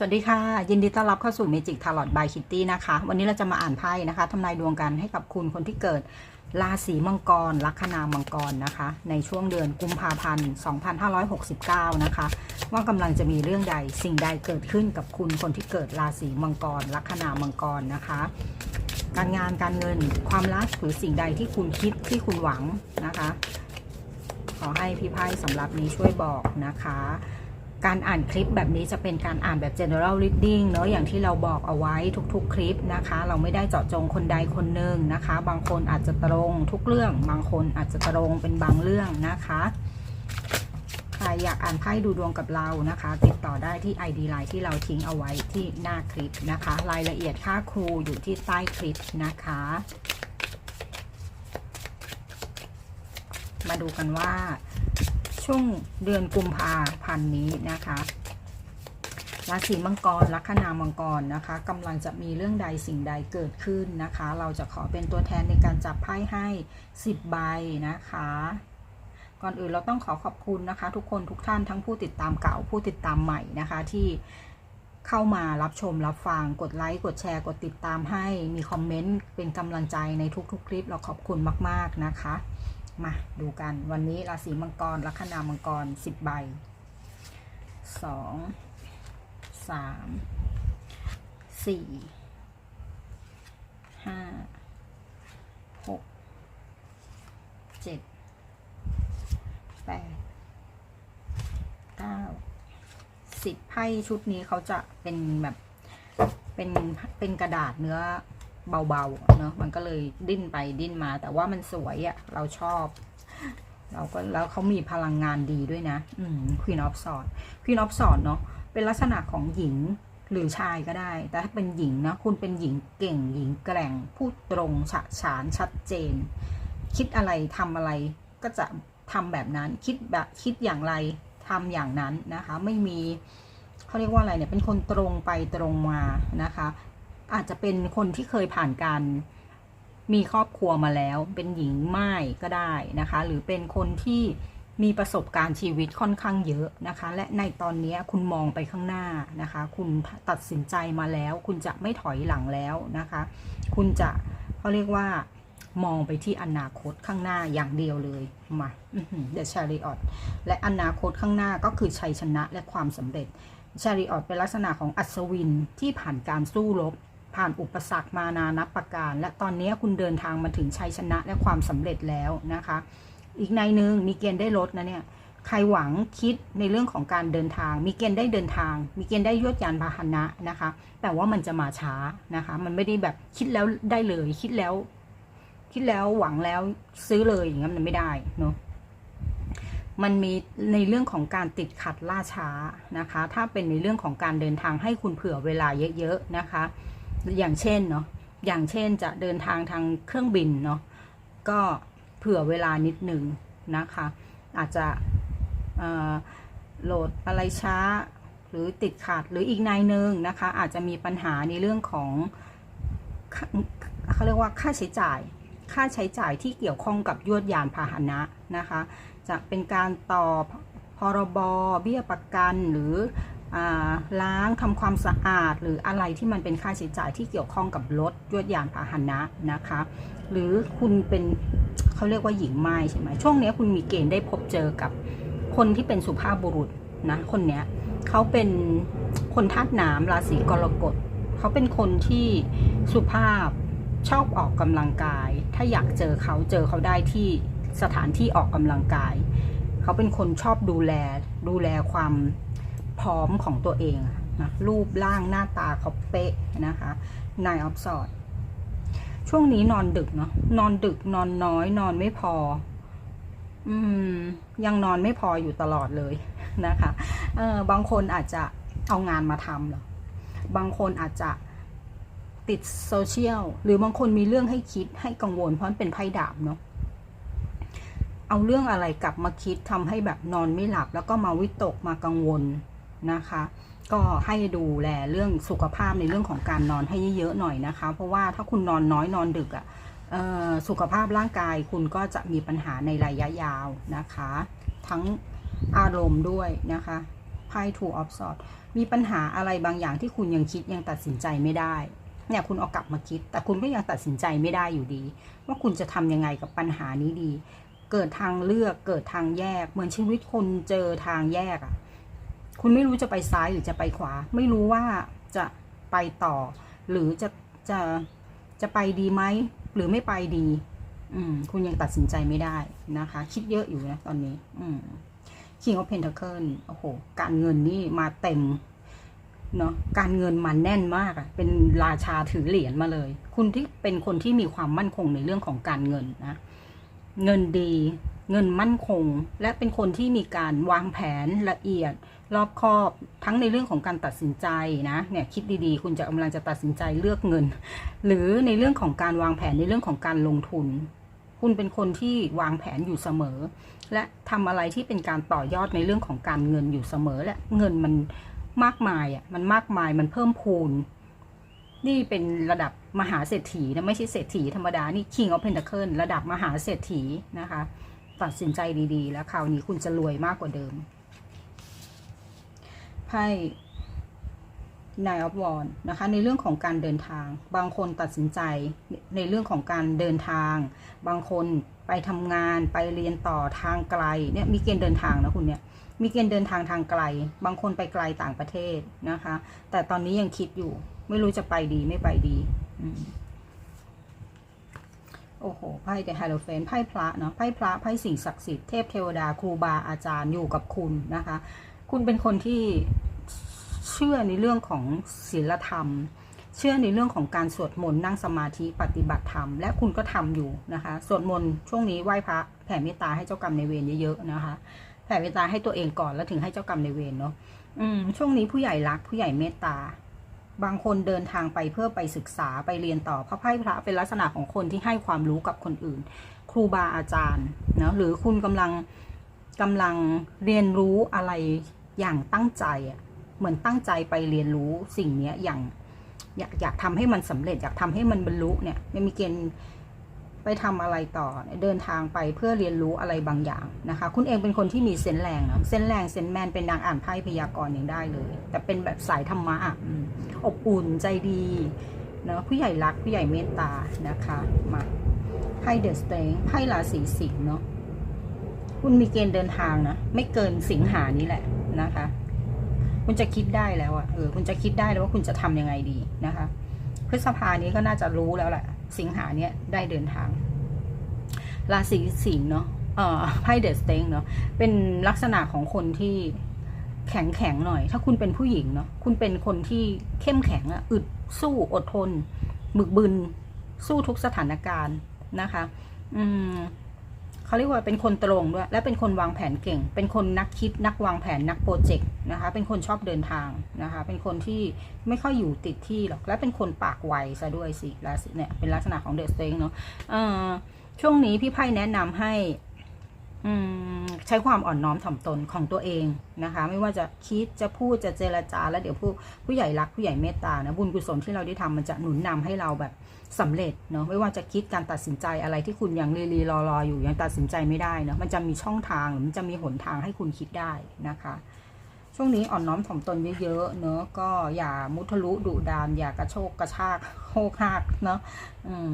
สวัสดีค่ะ ยินดีต้อนรับเข้าสู่ Magic Tarot by Kitty นะคะ วันนี้เราจะมาอ่านไพ่นะคะทำนายดวงกันให้กับคุณคนที่เกิดราศีมังกร ลัคนามังกรนะคะ ในช่วงเดือนกุมภาพันธ์ 2569 นะคะ ว่ากำลังจะมีเรื่องใดสิ่งใดเกิดขึ้นกับคุณคนที่เกิดราศีมังกร ลัคนามังกรนะคะ การงานการเงินความรักหรือสิ่งใดที่คุณคิดที่คุณหวังนะคะ ขอให้พี่ไพ่สำหรับนี้ช่วยบอกนะคะ การอ่านคลิปแบบนี้จะเป็นการอ่านแบบ general reading เนอะอย่างที่เราบอกเอาไว้ทุกๆ คลิปนะคะ เราไม่ได้เจาะจงคนใดคนหนึ่งนะคะ บางคนอาจจะตรงทุกเรื่อง บางคนอาจจะตรงเป็นบางเรื่องนะคะใครอยากอ่านไพ่ดูดวงกับเรานะคะ ติดต่อได้ที่ ID Line ที่เราทิ้งเอาไว้ที่หน้าคลิปนะคะ รายละเอียดค่าครูอยู่ที่ใต้คลิปนะคะ มาดูกันว่า ช่วงเดือนกุมภาพันธ์นี้นะคะราศีมังกรลัคนามังกรนะคะกำลังจะมีเรื่องใดสิ่งใดเกิดขึ้นนะคะ เราจะขอเป็นตัวแทนในการจับไพ่ให้ 10 ใบนะคะ ก่อนอื่นเราต้องขอขอบคุณนะคะ ทุกคนทุกท่านทั้งผู้ติดตามเก่าผู้ติดตามใหม่นะคะ ที่เข้ามารับชมรับฟังกดไลค์กดแชร์กดติดตามให้มีคอมเมนต์เป็นกำลังใจในทุกๆคลิป เราขอบคุณมาก ๆนะคะ มาดูกันวันนี้ราศีมังกรลัคนามังกรสิบใบสองสามสี่ห้าหกเจ็ดแปดเก้าสิบไพ่ชุดนี้เขาจะเป็นแบบเป็นเป็นกระดาษเนื้อ เบาๆเนอะมันก็เลยดิ้นไปดิ้นมา แต่ว่ามันสวยอะ่ะ เราชอบ เราก็แล้วเขามีพลังงานดีด้วยนะ อืม Queen of Swords Queen of Swords เนาะเป็นลักษณะของหญิงหรือชายก็ได้ แต่ถ้าเป็นหญิงนะ คุณเป็นหญิงเก่ง หญิงแกร่ง พูดตรงฉะฉานชัดเจน คิดอะไรทำอะไรก็จะทำแบบนั้น คิดแบบคิดอย่างไรทำอย่างนั้นนะคะ ไม่มีเขาเรียกว่าอะไรเนี่ย เป็นคนตรงไปตรงมานะคะ อาจจะเป็นคนที่เคยผ่านการมีครอบครัวมาแล้ว เป็นหญิงไม้ก็ได้นะคะ หรือเป็นคนที่มีประสบการณ์ชีวิตค่อนข้างเยอะนะคะ และในตอนนี้คุณมองไปข้างหน้านะคะ คุณตัดสินใจมาแล้ว คุณจะไม่ถอยหลังแล้วนะคะ คุณจะเขาเรียกว่ามองไปที่อนาคตข้างหน้าอย่างเดียวเลยมาเดชาริออตและอนาคตข้างหน้าก็คือชัยชนะและความสำเร็จชาริออตเป็นลักษณะของอัศวินที่ผ่านการสู้รบ ผ่านอุปสรรคมานานับประการ และตอนนี้คุณเดินทางมาถึงชัยชนะและความสำเร็จแล้วนะคะ อีกในหนึ่งมีเกณฑ์ได้ลดนะเนี่ยใครหวังคิดในเรื่องของการเดินทาง มีเกณฑ์ได้เดินทาง มีเกณฑ์ได้ยวดยานพาหนะนะคะ แต่ว่ามันจะมาช้านะคะ มันไม่ได้แบบคิดแล้วได้เลย คิดแล้ว คิดแล้วหวังแล้วซื้อเลยอย่างนั้นมันไม่ได้เนาะมันมีในเรื่องของการติดขัดล่าช้านะคะ ถ้าเป็นในเรื่องของการเดินทางให้คุณเผื่อเวลาเยอะๆนะคะ อย่างเช่นเนาะอย่างเช่นจะเดินทางทางเครื่องบินเนาะก็เผื่อเวลานิดหนึ่งนะคะ อาจจะโหลดอะไรช้าหรือติดขัดหรืออีกนายหนึ่งนะคะ อาจจะมีปัญหาในเรื่องของเขาเรียกว่าค่าใช้จ่าย ค่าใช้จ่ายที่เกี่ยวข้องกับยวดยานพาหนะนะคะ จะเป็นการต่อพรบเบี้ยประกันหรือ ล้างทำความสะอาด หรืออะไรที่มันเป็นค่าใช้จ่ายที่เกี่ยวข้องกับรถยวดยานพาหนะนะคะ หรือคุณเป็นเขาเรียกว่าหญิงไม้ใช่ไหมช่วงนี้คุณมีเกณฑ์ได้พบเจอกับคนที่เป็นสุภาพบุรุษนะคนเนี้ยเขาเป็นคนธาตุน้ำราศีกรกฎเขาเป็นคนที่สุภาพชอบออกกำลังกาย ถ้าอยากเจอเขาเจอเขาได้ที่สถานที่ออกกำลังกาย เขาเป็นคนชอบดูแลดูแลความ พร้อมของตัวเองนะรูปร่างหน้าตาเขาเป๊ะนะคะนายออฟสอดช่วงนี้นอนดึกเนาะนอนดึกนอนน้อย นอนไม่พอ อืม ยังนอนไม่พออยู่ตลอดเลยนะคะเออบางคนอาจจะเอางานมาทำหรอบางคนอาจจะติดโซเชียลหรือบางคนมีเรื่องให้คิดให้กังวล เพราะเป็นไพ่ดาบเนาะเอาเรื่องอะไรกลับมาคิดทำให้แบบนอนไม่หลับ แล้วก็มาวิตกมากังวล นะคะ ก็ให้ดูแลเรื่องสุขภาพในเรื่องของการนอนให้เยอะๆหน่อยนะคะ เพราะว่าถ้าคุณนอนน้อยนอนดึกอะ่ะสุขภาพร่างกายคุณก็จะมีปัญหาในระยะยาวนะคะ ทั้งอารมณ์ด้วยนะคะไพ่ two of swords มีปัญหาอะไรบางอย่างที่คุณยังคิดยังตัดสินใจไม่ได้เนี่ยคุณเอากลับมาคิด แต่คุณก็ยังตัดสินใจไม่ได้อยู่ดี ว่าคุณจะทำยังไงกับปัญหานี้ดี เกิดทางเลือกเกิดทางแยก เหมือนชีวิตคนเจอทางแยกอะ่ะ คุณไม่รู้จะไปซ้ายหรือจะไปขวา ไม่รู้ว่าจะไปต่อ หรือจะจะจะไปดีไหมหรือไม่ไปดี อืม คุณยังตัดสินใจไม่ได้นะคะ คิดเยอะอยู่นะตอนนี้ อืม King of Pentacle โอ้โห การเงินนี่มาเต็มเนาะการเงินมาแน่นมากอะเป็นราชาถือเหรียญมาเลย คุณที่เป็นคนที่มีความมั่นคงในเรื่องของการเงินนะ เงินดี เงินมั่นคง และเป็นคนที่มีการวางแผนละเอียด รอบคอบทั้งในเรื่องของการตัดสินใจนะเนี่ยคิดดีๆ คุณจะกำลังจะตัดสินใจเลือกเงิน หรือในเรื่องของการวางแผนในเรื่องของการลงทุน คุณเป็นคนที่วางแผนอยู่เสมอ และทำอะไรที่เป็นการต่อยอดในเรื่องของการเงินอยู่เสมอและเงินมันมากมายอะมันมากมายมันเพิ่มพูน นี่เป็นระดับมหาเศรษฐีนะไม่ใช่เศรษฐีธรรมดา นี่ King of Pentacle ระดับมหาเศรษฐีนะคะ ตัดสินใจดีๆ แล้วคราวนี้คุณจะรวยมากกว่าเดิมไพ่ Nine of Wands นะคะ ในเรื่องของการเดินทาง บางคนตัดสินใจในเรื่องของการเดินทาง บางคนไปทำงานไปเรียนต่อทางไกลเนี่ยมีเกณฑ์เดินทางนะคุณเนี่ยมีเกณฑ์เดินทางทางไกล บางคนไปไกลต่างประเทศนะคะ แต่ตอนนี้ยังคิดอยู่ ไม่รู้จะไปดีไม่ไปดีอืมโอ้โห ไพ่เดอะไฮโลเฟนไพ่พระเนาะ ไพ่พระไพ่สิ่งศักดิ์สิทธิ์ เทพเทวดาครูบาอาจารย์อยู่กับคุณนะคะ คุณเป็นคนที่เชื่อในเรื่องของศีลธรรม เชื่อในเรื่องของการสวดมนต์นั่งสมาธิปฏิบัติธรรม และคุณก็ทำอยู่นะคะ สวดมนต์ช่วงนี้ไหว้พระแผ่เมตตาให้เจ้ากรรมในเวรเยอะๆนะคะ แผ่เมตตาให้ตัวเองก่อนแล้วถึงให้เจ้ากรรมในเวรเนาะ อืม ช่วงนี้ผู้ใหญ่รักผู้ใหญ่เมตตา บางคนเดินทางไปเพื่อไปศึกษาไปเรียนต่อพระไพ่พระเป็นลักษณะของคนที่ให้ความรู้กับคนอื่น ครูบาอาจารย์นะหรือคุณกำลังกำลังเรียนรู้อะไรอย่างตั้งใจอะเหมือนตั้งใจไปเรียนรู้สิ่งนี้อย่างอยากอยากทำให้มันสำเร็จอยากทำให้มันบรรลุเนี่ยยังมีเกณฑ์ ไปทำอะไรต่อเดินทางไปเพื่อเรียนรู้อะไรบางอย่างนะคะ คุณเองเป็นคนที่มีเซนแรงนะเซนแรงเซนแมนเป็นนางอ่านไพ่พยากรณ์ยังได้เลย แต่เป็นแบบสายธรรมะอบอุ่นใจดีเนาะผู้ใหญ่รักผู้ใหญ่เมตตานะคะมาไพ่เดอะสเตงไพ่ราศีสิงห์เนาะคุณมีเกณฑ์เดินทางนะไม่เกินสิงหานี้แหละนะคะ คุณจะคิดได้แล้วอะเออคุณจะคิดได้แล้วว่าคุณจะทำยังไงดีนะคะ พฤษภานี้ก็น่าจะรู้แล้วแหละ สิงหาเนี้ยได้เดินทาง ราศีสิงห์เนาะเอ่อไพ่เดอะสเตงเนาะเป็นลักษณะของคนที่แข็งแข็งหน่อย ถ้าคุณเป็นผู้หญิงเนาะคุณเป็นคนที่เข้มแข็งอะอึดสู้อดทนหมึกบึน สู้ทุกสถานการณ์นะคะ อืม เขาเรียกว่าเป็นคนตรงด้วย และเป็นคนวางแผนเก่ง เป็นคนนักคิดนักวางแผนนักโปรเจกต์นะคะ เป็นคนชอบเดินทางนะคะ เป็นคนที่ไม่ค่อยอยู่ติดที่หรอก และเป็นคนปากไวซะด้วยสิราศีเนี่ยเป็นลักษณะของเดอะสเตงเนาะช่วงนี้พี่ไพ่แนะนำให้อืมใช้ความอ่อนน้อมถ่อมตนของตัวเองนะคะ ไม่ว่าจะคิดจะพูดจะเจรจา แล้วเดี๋ยวผู้ผู้ใหญ่รักผู้ใหญ่เมตตานะบุญกุศลที่เราได้ทำมันจะหนุนนำให้เราแบบ สำเร็จเนาะไม่ว่าจะคิดการตัดสินใจอะไรที่คุณยังรีรีรอรออยู่ยังตัดสินใจไม่ได้เนาะมันจะมีช่องทางหรือมันจะมีหนทางให้คุณคิดได้นะคะ ช่วงนี้อ่อนน้อมถ่อมตนเยอะๆเนอะก็อย่ามุทะลุดุดานอย่ากระโชกกระชากโคกหักเนาะอืม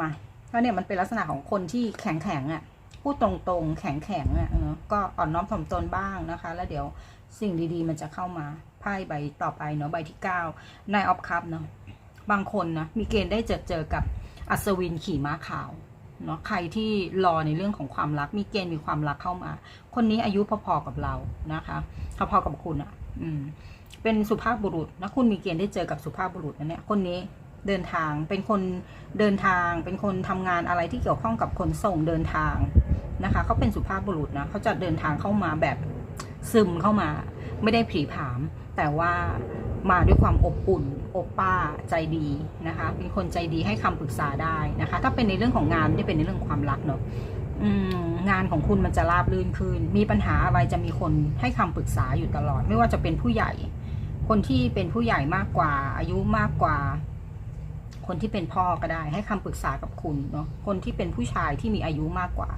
มาเพราะเนี่ยมันเป็นลักษณะของคนที่แข็งแข็งอะ่ะพูดตรงๆ แข็งแข็งอะเนาะก็อ่อนน้อมถ่อมตนบ้างนะคะ แล้วเดี๋ยวสิ่งดีๆ มันจะเข้ามาไพ่ใบต่อไปเนาะใบที่เก้านายออฟคัพเนาะ บางคนนะมีเกณฑ์ได้เจอเจอกับอัศวินขี่ม้าขาวเนาะใครที่รอในเรื่องของความรัก มีเกณฑ์มีความรักเข้ามา คนนี้อายุพอๆกับเรานะคะพอๆกับคุณอะ อืม เป็นสุภาพบุรุษนะคุณมีเกณฑ์ได้เจอกับสุภาพบุรุษนะเนี่ยคนนี้เดินทางเป็นคนเดินทาง เป็นคนทำงานอะไรที่เกี่ยวข้องกับขนส่งเดินทางนะคะเขาเป็นสุภาพบุรุษนะเขาจะเดินทางเข้ามาแบบซึมเข้ามา ไม่ได้ผีผาม แต่ว่า มาด้วยความอบอุ่นอบป้าใจดีนะคะ เป็นคนใจดีให้คำปรึกษาได้นะคะ ถ้าเป็นในเรื่องของงานไม่ได้เป็นในเรื่องความรักเนาะงานของคุณมันจะราบรื่นขึ้น มีปัญหาอะไรจะมีคนให้คำปรึกษาอยู่ตลอด ไม่ว่าจะเป็นผู้ใหญ่ คนที่เป็นผู้ใหญ่มากกว่า อายุมากกว่า คนที่เป็นพ่อก็ได้ ให้คำปรึกษากับคุณเนาะคนที่เป็นผู้ชายที่มีอายุมากกว่า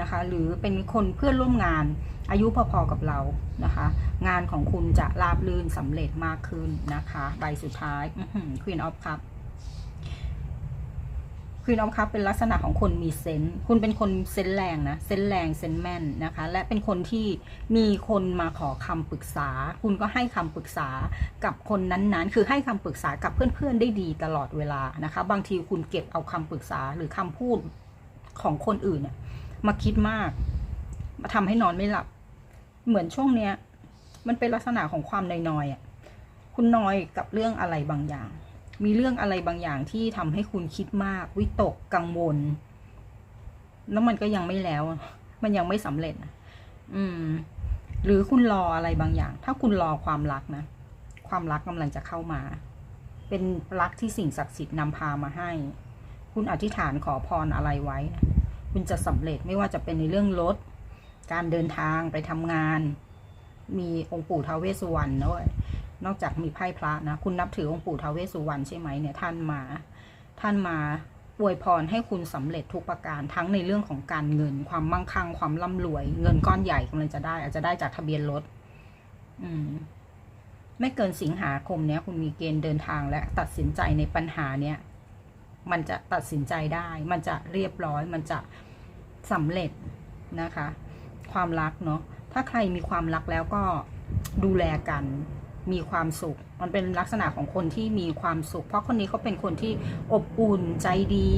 นะคะ หรือเป็นคนเพื่อนร่วมงาน อายุพอๆกับเรานะคะ งานของคุณจะราบรื่นสำเร็จมากขึ้นนะคะ ใบสุดท้าย Queen of Cup Queen of Cup เป็นลักษณะของคนมีเซนส์คุณเป็นคนเซนส์แรงนะ เซนส์แรงเซนส์แม่นนะคะ และเป็นคนที่มีคนมาขอคำปรึกษา คุณก็ให้คำปรึกษากับคนนั้นๆ คือให้คำปรึกษากับเพื่อนๆได้ดีตลอดเวลานะคะ บางทีคุณเก็บเอาคำปรึกษาหรือคำพูดของคนอื่นเนี่ยมาคิดมาก มาทำให้นอนไม่หลับ เหมือนช่วงเนี้ย มันเป็นลักษณะของความนอยๆอะคุณนอยกับเรื่องอะไรบางอย่าง มีเรื่องอะไรบางอย่างที่ทำให้คุณคิดมาก วิตกกังวล แล้วมันก็ยังไม่แล้ว มันยังไม่สำเร็จอืม หรือคุณรออะไรบางอย่าง ถ้าคุณรอความรักนะความรักกำลังจะเข้ามา เป็นรักที่สิ่งศักดิ์สิทธิ์นำพามาให้ คุณอธิษฐานขอพรอะไรไว้ คุณจะสำเร็จไม่ว่าจะเป็นในเรื่องรถ การเดินทางไปทำงาน มีองค์ปู่ทาวเวสุวรรณด้วยนอกจากมีไพ่พระนะ คุณนับถือองค์ปู่ทาวเวสุวรรณใช่ไหมเนี่ยท่านมา ท่านมาอวยพรให้คุณสำเร็จทุกประการทั้งในเรื่องของการเงิน ความมั่งคั่ง ความร่ำรวย เงินก้อนใหญ่กำลังจะได้ อาจจะได้จากทะเบียนรถอืม ไม่เกินสิงหาคมเนี้ยคุณมีเกณฑ์เดินทางและตัดสินใจในปัญหาเนี้ยมันจะตัดสินใจได้ มันจะเรียบร้อย มันจะสำเร็จนะคะ ความรักเนาะถ้าใครมีความรักแล้วก็ดูแลกันมีความสุข มันเป็นลักษณะของคนที่มีความสุข เพราะคนนี้เขาเป็นคนที่อบอุ่นใจดี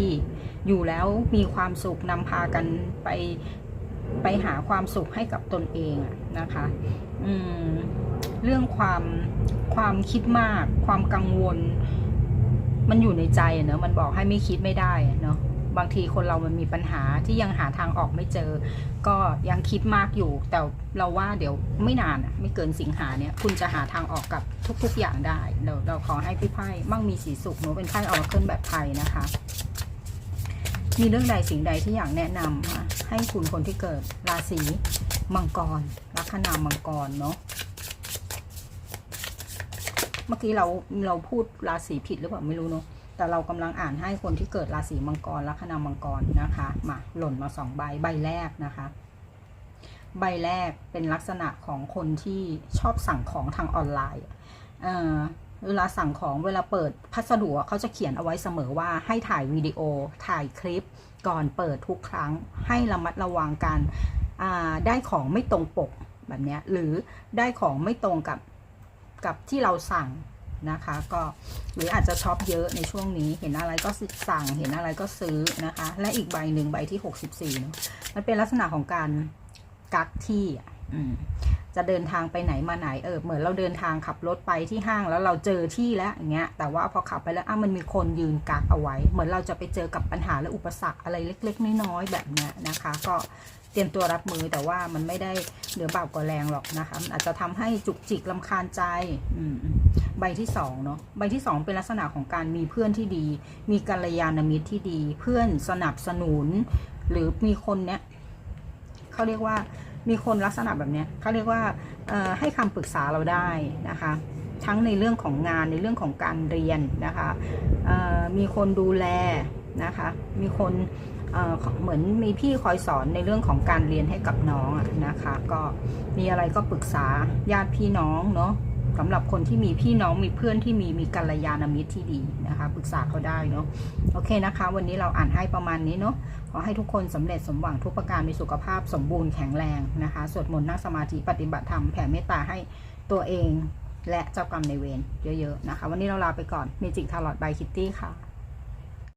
อยู่แล้วมีความสุขนำพากันไปไปหาความสุขให้กับตนเองนะคะเรื่องความความคิดมาก ความกังวล มันอยู่ในใจเนอะมันบอกให้ไม่คิดไม่ได้เนาะ บางทีคนเรามันมีปัญหาที่ยังหาทางออกไม่เจอ ก็ยังคิดมากอยู่ แต่เราว่าเดี๋ยวไม่นานอะไม่เกินสิงหาเนี่ยคุณจะหาทางออกกับทุก ๆอย่างได้ เราเราขอให้พี่ไพ่มั่งมีสีสุขหนูเป็นไพ่ออร์เคิลแบบไทยนะคะ มีเรื่องใดสิ่งใดที่อยากแนะนำให้คุณคนที่เกิดราศีมังกรลัคนามังกรเนาะเมื่อกี้เราเราพูดราศีผิดหรือเปล่าไม่รู้เนาะ แต่เรากำลังอ่านให้คนที่เกิดราศีมังกรลัคนามังกรนะคะมาหล่นมาสองใบใบแรกนะคะ ใบแรกเป็นลักษณะของคนที่ชอบสั่งของทางออนไลน์เวลาสั่งของเวลาเปิดพัสดุเขาจะเขียนเอาไว้เสมอว่าให้ถ่ายวิดีโอถ่ายคลิป ก่อนเปิดทุกครั้ง ให้ระมัดระวังการได้ของไม่ตรงปกแบบนี้หรือได้ของไม่ตรงกับกับที่เราสั่ง นะคะ ก็หรืออาจจะช็อปเยอะในช่วงนี้ เห็นอะไรก็สั่งเห็นอะไรก็ซื้อนะคะ และอีกใบหนึ่งใบที่ 64เนอะมันเป็นลักษณะของการกักที่อืมจะเดินทางไปไหนมาไหนเออเหมือนเราเดินทางขับรถไปที่ห้างแล้วเราเจอที่แล้วอย่างเงี้ยแต่ว่าพอขับไปแล้วอะมันมีคนยืนกักเอาไว้ เหมือนเราจะไปเจอกับปัญหาและอุปสรรคอะไรเล็ก ๆ น้อยๆแบบเนี้ยนะคะ ก็ เตรียมตัวรับมือแต่ว่ามันไม่ได้เหนือเบากว่าแรงหรอกนะคะอาจจะทำให้จุกจิกลำคาญใจใบที่สองเนาะใบที่สองเป็นลักษณะของการมีเพื่อนที่ดี มีกัลยาณมิตรที่ดี เพื่อนสนับสนุน หรือมีคนเนี้ยเขาเรียกว่ามีคนลักษณะแบบเนี้ยเขาเรียกว่าให้คำปรึกษาเราได้นะคะทั้งในเรื่องของงานในเรื่องของการเรียนนะคะมีคนดูแลนะคะ มีคน เหมือนมีพี่คอยสอนในเรื่องของการเรียนให้กับน้องนะคะ ก็มีอะไรก็ปรึกษาญาติพี่น้องเนาะสำหรับคนที่มีพี่น้องมีเพื่อนที่มีมีกัลยาณมิตรที่ดีนะคะปรึกษาเขาได้เนาะโอเคนะคะ วันนี้เราอ่านให้ประมาณนี้เนาะขอให้ทุกคนสำเร็จสมหวังทุกประการมีสุขภาพสมบูรณ์แข็งแรงนะคะสวดมนต์นั่งสมาธิปฏิบัติธรรมแผ่เมตตาให้ตัวเองและเจ้ากรรมในเวรเยอะๆนะคะ วันนี้เราลาไปก่อนเมจิกทาร์ลอตบายคิตตี้ค่ะ